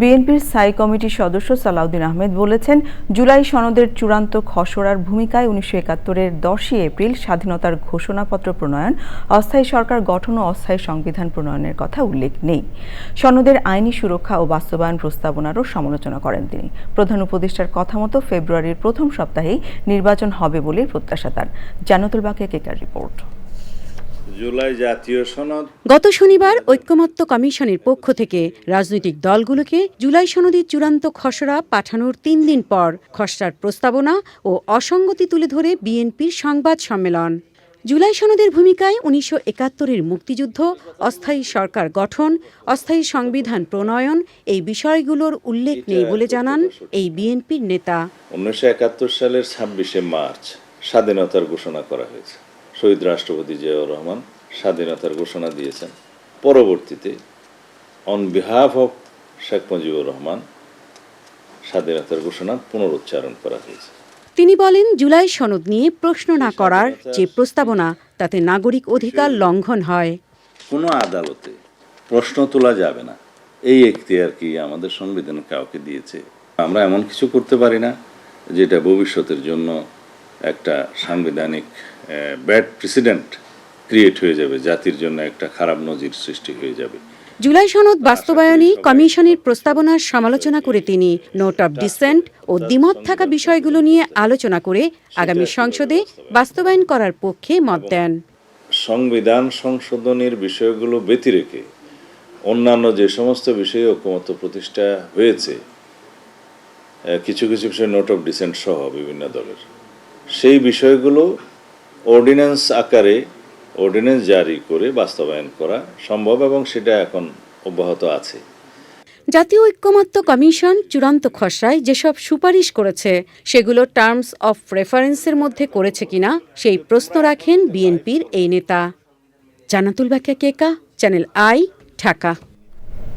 বিএনপির স্থায়ী কমিটির সদস্য সালাউদ্দিন আহমেদ বলেছেন, জুলাই সনদের চূড়ান্ত খসড়ার ভূমিকায় উনিশশো একাত্তরের দশই এপ্রিল স্বাধীনতার ঘোষণাপত্র প্রণয়ন, অস্থায়ী সরকার গঠন ও অস্থায়ী সংবিধান প্রণয়নের কথা উল্লেখ নেই। সনদের আইনি সুরক্ষা ও বাস্তবায়ন প্রস্তাবনারও সমালোচনা করেন তিনি। প্রধান উপদেষ্টার কথা মতো ফেব্রুয়ারির প্রথম সপ্তাহেই নির্বাচন হবে বলে প্রত্যাশা তার। জানতুল বাকিয়া কেকার রিপোর্ট। জুলাই জাতীয় সনদ। গত শনিবার ঐক্যমত্য কমিশনের পক্ষ থেকে রাজনৈতিক দলগুলোকে জুলাই সনদের চূড়ান্ত খসড়া পাঠানোর তিন দিন পর খসড়ার প্রস্তাবনা ও অসঙ্গতি তুলে ধরে বিএনপির সংবাদ সম্মেলন। জুলাই সনদের ভূমিকায় উনিশশো একাত্তরের মুক্তিযুদ্ধ অস্থায়ী সরকার গঠন অস্থায়ী সংবিধান প্রণয়ন এই বিষয়গুলোর উল্লেখ নেই বলে জানান এই বিএনপির নেতা। উনিশশো একাত্তর সালের ছাব্বিশে মার্চ স্বাধীনতার ঘোষণা করা হয়েছে। শহীদ রাষ্ট্রপতি জিয়াউর রহমান স্বাধীনতার ঘোষণা দিয়েছেন। পরবর্তীতে on behalf of Sheikh Mujibur Rahman স্বাধীনতার ঘোষণা পুনরুচ্চারণ করা হয়েছে। তিনি বলেন জুলাই সনদ নিয়ে প্রশ্ন না করার যে প্রস্তাবনা তাতে নাগরিক অধিকার লঙ্ঘন হয়। কোনো আদালতে প্রশ্ন তোলা যাবে না। এই এখতিয়ার কি আমাদের সংবিধান কাউকে দিয়েছে? আমরা এমন কিছু করতে পারি না যেটা ভবিষ্যতের জন্য একটা সাংবিধানিক ব্যাড প্রেসিডেন্ট ক্রিয়েট হয়ে যাবে জাতির জন্য একটা খারাপ নজির সৃষ্টি হয়ে যাবে। জুলাই সনদ বাস্তবায়নে কমিশনের প্রস্তাবনার সমালোচনা করে তিনি। নোট অব ডিসেন্ট ও দ্বিমত থাকা বিষয়গুলো নিয়ে আলোচনা করে আগামী সংসদে বাস্তবায়ন করার পক্ষে মত দেন। সংবিধান সংশোধনের বিষয়গুলো ব্যতি রেখে অন্যান্য যে সমস্ত বিষয়ে ঐক্যমত্য প্রতিষ্ঠা হয়েছে কিছু কিছু বিষয় নোট অফ ডিসেন্ট সহ বিভিন্ন দলের সেই বিষয়গুলো অর্ডিন্যান্স আকারে, অর্ডিন্যান্স জারি করে বাস্তবায়ন করা সম্ভব এবং সেটা এখন অব্যাহত আছে। জাতীয় ঐক্যমত্য কমিশন চূড়ান্ত খসড়ায় যেসব সুপারিশ করেছে, সেগুলো টার্মস অফ রেফারেন্সের মধ্যে করেছে কিনা, সেই প্রশ্ন রাখেন বিএনপির এই নেতা। Jannatul Bakia Keka channel I, Dhaka.